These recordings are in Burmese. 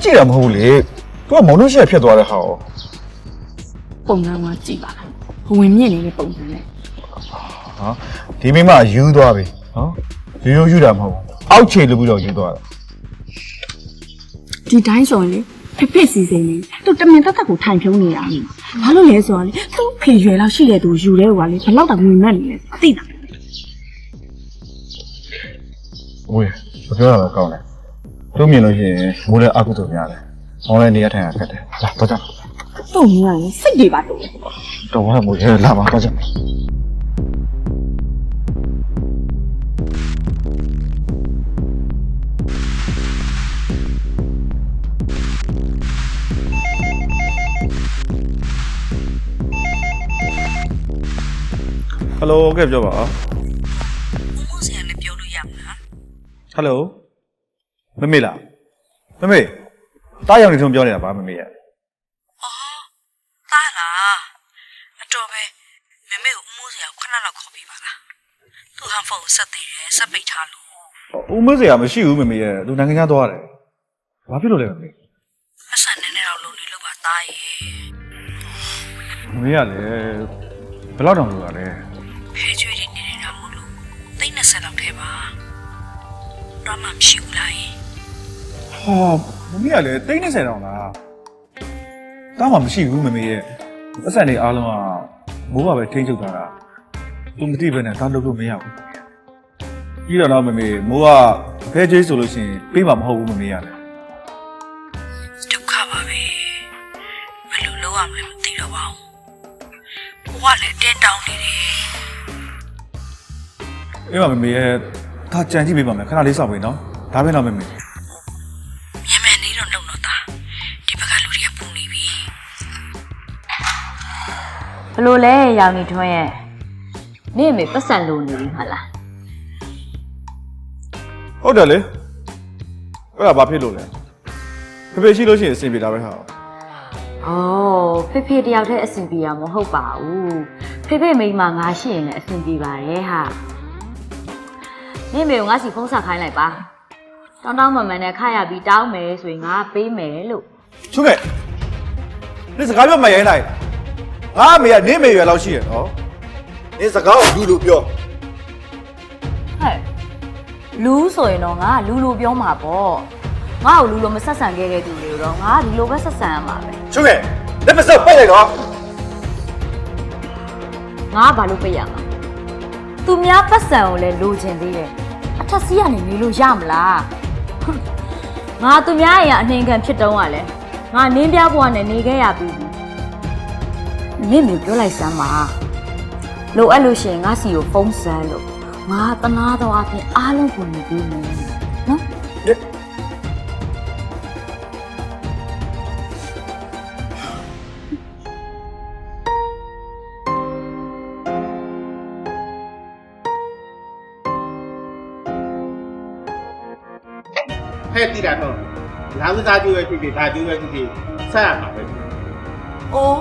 မောကြည့်တာမဟုတ်ဘူးလေသူကမောင်လို့ရှိရဖြစ်သွားတဲ့ဟာကိုပုံစံကကြည့်ပါလားဝင်မြင့်နေတဲ့ပုံစံနဲ့ဟာဒီမိမယူသွားပြီနော်ယူယူယူတာမဟုတ်ဘူးအောက်ခြေလူပြီးတော့ယူသွားတာဒီတိုင်းဆိုရင်လေဖိဖိစီစိန်နေသူတမင်တက်တက်ကိုထိုင်ဖြုံးနေတာလေဘာလို့လဲဆိုတော့လေသူ့ဖေရွယ်လောက်ရှိတဲ့သူယူတဲ့ဟိုကလေဘယ်လောက်တောင်ဝင်မှတ်နေလဲသိတာဝေးမပြောရတော့ကောင်းတယ် သူမြင်လို့ရှိရင်မိုးလည်းအကုသို့များတယ်မောင်လည်းနေရာထိုင်ရခက်တယ်လာတော့ကြတော့မြင်ရရင်စိတ်တွေပါတော့တော့ဘာမို့ရဲလာပါတော့ကြဟယ်လိုကဲပြောပါဘိုးဆရာလည်းပြောလို့ရမလားဟယ်လို မမေလားမမေတားရောင်နေထုံပြောနေတာပါမမေရသားလားအတော်ပဲမမေကိုအမိုးဆရာခဏလောက်ခေါ်ပြပါလားသူဟန်ဖုန်းဆက်သေးတယ်ဆက်ပိတ်ထားလို့ဦးမစရာမရှိဘူးမမေရသူနိုင်ငံခြားသွားတယ်ဘာဖြစ်လို့လဲမမေအဆန်နဲ့နဲ့တော့လုံနေလို့ပါသားရဲ့မမေရလည်းဘယ်လောက်တောင်လို့ရလဲဖဲကျွေးတွေနေနေတာမို့လို့သိန်း20လောက်ထဲပါတော့မှမရှိဘူးလားယင် ဟာမမေရလည်းတိတ်နေဆယ်တောင်လားတားမှမရှိဘူးမမေရအဆက်နေအားလုံးကမိုးပါပဲထိန်းချုပ်ထားတာသူမသိဘဲနဲ့တားလုပ်လို့မရဘူးပြီးတော့တော့မမေမိုးကဖဲကျေးဆိုလို့ရှိရင်ပေးမှာမဟုတ်ဘူးမမေရလည်းဒုက္ခပါပဲဘယ်လိုလုပ်ရမလဲမသိတော့ပါဘူးဘဝလည်းတင်းတောင်းနေတယ်အေးပါမမေရဲ့ဒါကြံကြည့်ပေးပါမယ်ခဏလေးစောင့်ပေးနော်ဒါပဲတော့မမေ လို့လဲရောင်နေထွန်းရဲ့နေမေပတ်စံလိုနေပြီမလားဟုတ်တယ်လေအဲ့ဒါဘာဖြစ်လို့လဲဖေဖေရှိလို့ရှိရင်အဆင်ပြေတာပဲဟာ။အော်ဖေဖေတယောက်တည်းအဆင်ပြေရမဟုတ်ပါဘူး။ဖေဖေမိန်းမငါရှိရင်လည်းအဆင်ပြေပါတယ်ဟာ။နေမေကိုငါစီဖုန်းဆက်ခိုင်းလိုက်ပါ။တောင်းတောင်းမမှန်နဲ့ခရပြီးတောင်းမယ်ဆိုရင်ငါပေးမယ်လို့ချုံးခဲ့ဒီစကားပြောမရိုင်းလိုက် ငါအမေကနေမေရွယ်လောက်ရှိရနော်ဒီစကားကိုလူလူပြောဟဲ့လူဆိုရင်တော့ငါလူလူပြောမှာပေါ့ငါ့ကိုလူလိုမဆက်ဆံခဲ့တဲ့သူတွေတော့ငါဒီလိုပဲဆက်ဆံရမှာပဲချုံးခဲ့လက်ပစပ်ပိတ်လိုက်တော့ငါဘာလို့ပြရမှာသူများပတ်စံကိုလည်းလိုချင်သေးတယ်အထက်စီးကနေနေလို့ရမလားဟွန်းငါသူများအရာအနှင်ခံဖြစ်တုံးကလည်းငါနင်းပြဘွားနဲ့နေခဲ့ရပြီ နင့်မျိုးပြောလိုက်စမ်းပါလိုအပ်လို့ရှိရင်ငါစီကိုဖုန်းဆန်းလို့ငါတနာတော့အဖြစ်အားလုံးကိုနေပြီးမယ်နော်ဖဲ့တိတာတော့လောင်းကစားကျိုးရဲ့ဖြစ်ဖြစ်ဒါကျိုးရဲ့ဖြစ်ဖြစ်ဆက်ရမှာပဲ။အော်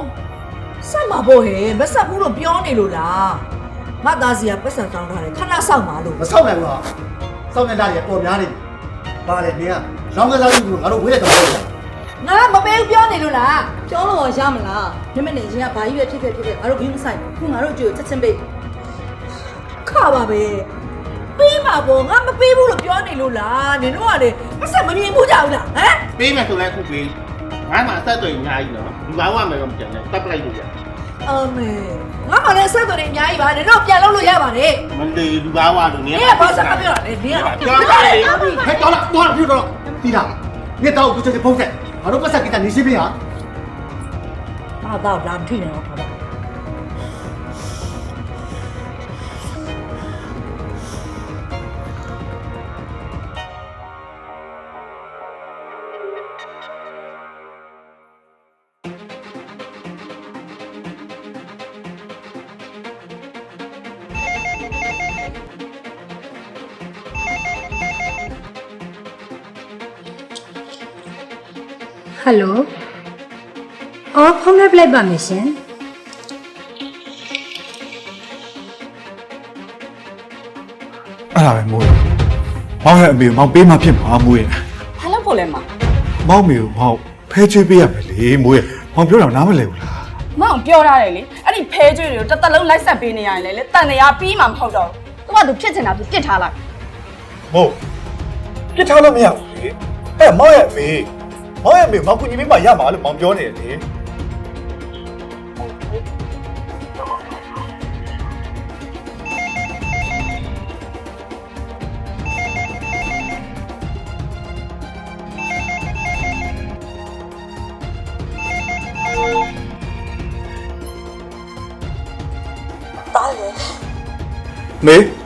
ဆက်မှာဖို့ဟဲ့မဆက်ဘူးလို့ပြောနေလို့လား။ငါသားစီကပတ်စံတောင်းထားတယ်ခဏဆောက်ပါလို့မဆောက်နိုင်ဘူးလားစောက်နေတာကြီးပေါ်များနေပြီပါလေနင်ကလောင်းကစားကြည့်လို့ငါတို့ဝေးတဲ့တော့ပြောတာ။ငါမပေးဘူးပြောနေလို့လား။ပြောလို့ရမလား။မိမနဲ့ရင်ကဘာကြီးပဲဖြစ်ဖြစ်ဖြစ်ဖြစ်ငါတို့ဘင်းမဆိုင်ဘူးခုငါတို့ကြွေချက်ချင်းပေး။ခါပါပဲ။ပေးမှာပေါ့ငါမပေးဘူးလို့ပြောနေလို့လား။နင်တို့ကလေပတ်စံမမြင်ဘူးကြဘူးလား။ဟမ်ပေးမယ်ဆိုလဲခုပေးငါမှအဆက်အသွယ်အများကြီးနော်ဒီဘာဝမယ်တော့မကြံနဲ့တပ်ပလိုက်လို့ရ။ အမေငါမမှလည်းဆက်သွယ်နေအများကြီးပါနင်တို့ပြန်လုပ်လို့ရပါတယ်မလီလူသားဝါတို့နေနင်ကဘာစကားပြောတာလဲနင်ကပြောပါလေဟဲ့တော်လားတော်လားပြတော့တီတာနေတော့ကိုချစ်ဖုန်းဆက်ငါတို့ပတ်ဆက်ကိစ္စနေစီးပြဟာဘာတော့လာထိနေတော့ဘာ ဟယ်လိုအော်ဖုန်းလေးပလိုက်ပါမယ်ရှင်အဲ့ဒါပဲမိုးရမောင်ရဲ့အမေကိုမောင်ပေးမှဖြစ်မှာမိုးရဘာလို့ဖို့လဲမမောင်မေကိုမောင်ဖဲချွေးပေးရမယ်လေမိုးရမောင်ပြောတာနားမလည်ဘူးလားမောင်ပြောထားတယ်လေအဲ့ဒီဖဲကျွေးတွေကိုတစ်သက်လုံးလိုက်ဆက်ပေးနေရရင်လေလေတန်တရားပြီးမှမဟုတ်တော့ဘူးသူကသူဖြစ်ချင်တာသူပြစ်ထားလိုက်မို့ပြစ်ထားလို့မရဘူးလေအဲ့မောင်ရဲ့အမေ မောင်ရဲ့အမေမောင်ကူညီပေးမှရမှာလို့မောင်ပြောနေတယ်လေမေ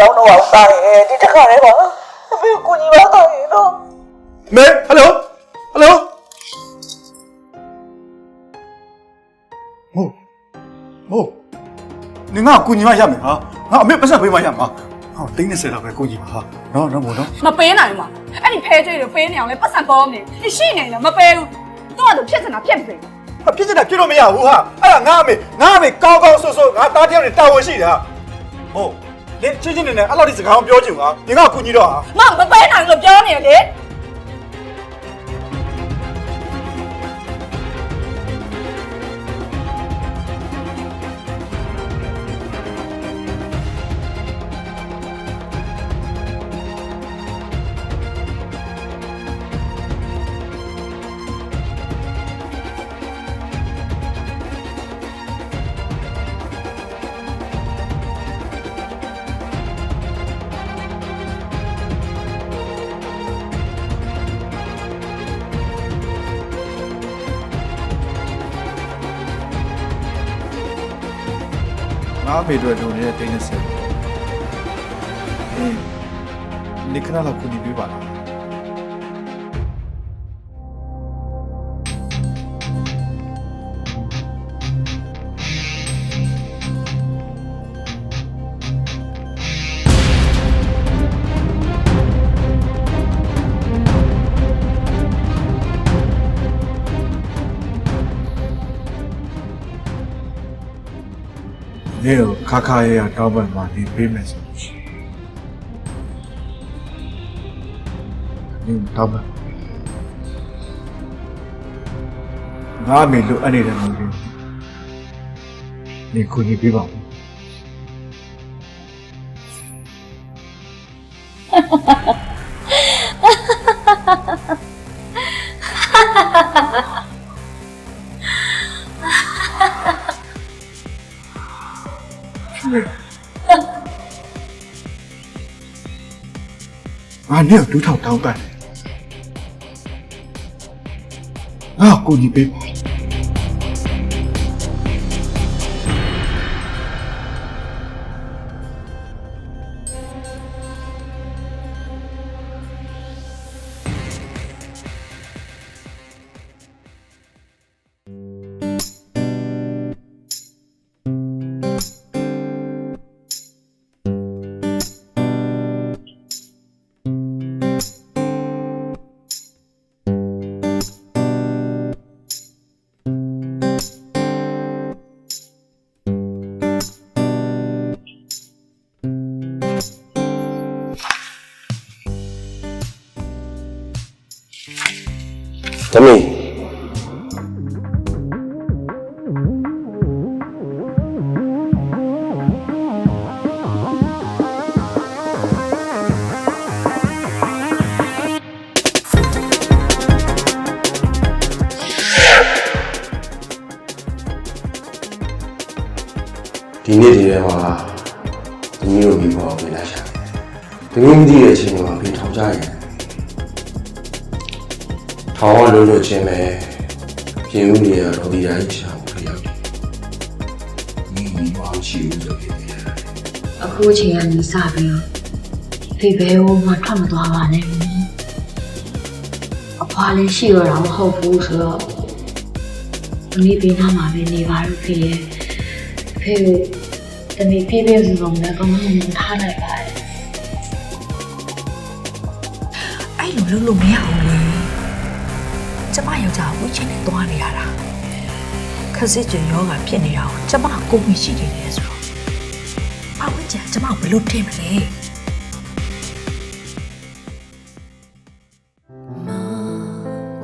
တစ်ခါမတောင်းတော့အောင်တားရဲ့ဒီတစ်ခါတည်းပါအမေကိုညီပါတော့ရင်နော်မေဟယ်လိုဟယ်လိုမို့မို့နင်ကကူညီမရမယ်ဟာငါအမေပတ်ဆက်ပေးမှရမှာဟောတင်းနေစရာပဲကူညီပါဟာနော်နော်မို့နော်မပေးနိုင်ဘူးမအဲ့ဒီဖဲကျွေးတွေပေးနေအောင်လေပတ်စံပေါ်နေဒီရှိနေတယ်မပေးဘူးသူကသူဖြစ်ချင်တာဖြစ်ပြီဟာဖြစ်နေတာဖြစ်လို့မရဘူးဟာအဲ့ဒါငါအမေငါအမေကောင်းကောင်းဆိုဆိုငါတားတယောက်နဲ့တာဝန်ရှိတာဟုတ် နင်ချင်းချင်းနေနေအဲ့လိုဒီစကားကိုပြောချင်ပါနင်ကကူညီတော့ဟာ မမပေးနိုင်လို့ပြောနေတယ်လေ ငါအမေတို့တို့နေတဲ့တင်းနေစရာအေးနိခနာလောက်ကူညီပေးပါလား နေတော့ခါခါရဲရတောင်းပန်မှာနေပေးမယ်ဆိုလို့ရှိရင်နေတောင်းပန်ငါအမေလိုအပ်နေတဲ့လူတွေနေကိုကြီးပေးပါဦး ငါနဲ့ဒူးထောက်တောင်းပန်တယ်ငါကိုကြီးပေးပါ ဒီနေ့ဒီထဲမှာတမီးတို့မိဘကိုပြန်လာရှာတယ်။တမီးမသိတဲ့အချိန်မှာပြန်ထောင်ကြရတယ်။ထောင်အောင်လို့လို့ချင်းပဲပြင်ဦးနေရတော့ဒီတိုင်းရှာ မိဘကိုချီဦးဆိုပြီးတယ်အခုအချိန်ကနေစပြီးတော့ဖေဘဲဟိုမှထွက်မသွားပါနဲ့အဖွာလည်းရှိရတာမဟုတ်ဘူးဆိုတော့သမီးပေးနာမှာပဲနေပါလို့ဖေရဲ့ဖေကိုသမီးပြေးပြေးစုံစုံနဲ့ကောင်းကောင်းမွန်ထားနိုင်ပါတယ်အဲ့လိုလုပ်လို့မရဘူးလေကျမယောက်ျားဝိချင်းနဲ့သွားနေရတာ ခက်စစ်ကျင်ယောဂဖြစ်နေတာကိုကျမကိုယ်မရှိနေတယ်ဆိုတော့အဝိချာကျမဘယ်လိုထင်မလဲ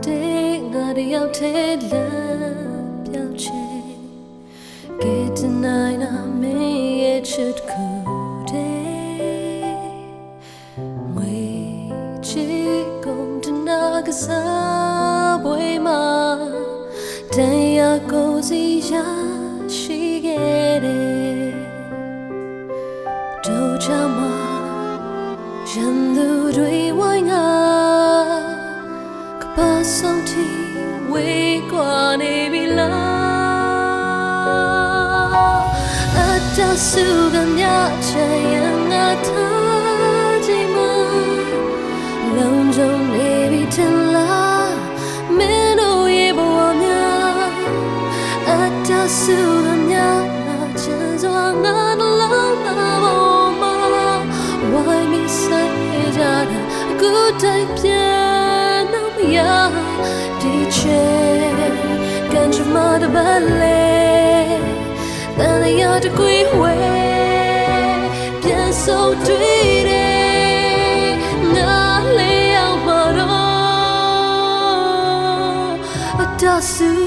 တဲ့ငါတယောက်ထဲလမ်းပြောင်းချင် Get tonight I'm made it should go day ငွေချီကုန်တနာကစား စီရရှိခဲ့တယ်တို့ချမှာရန်သူတွေဝိုင်းငါကပါဆုံးတီဝေးကွာနေပြီလားအတဆုကမြချင်ရငါထားချိန်မှာလုံးကြုံနေပြီထ တိုင်းပြန်တော့မရဒီချေကန်ချမတဘလေတန်ရတကွေဝဲပြန်ဆိုတွေ့တယ်ငါလေးအောင်မတော့အတဆူ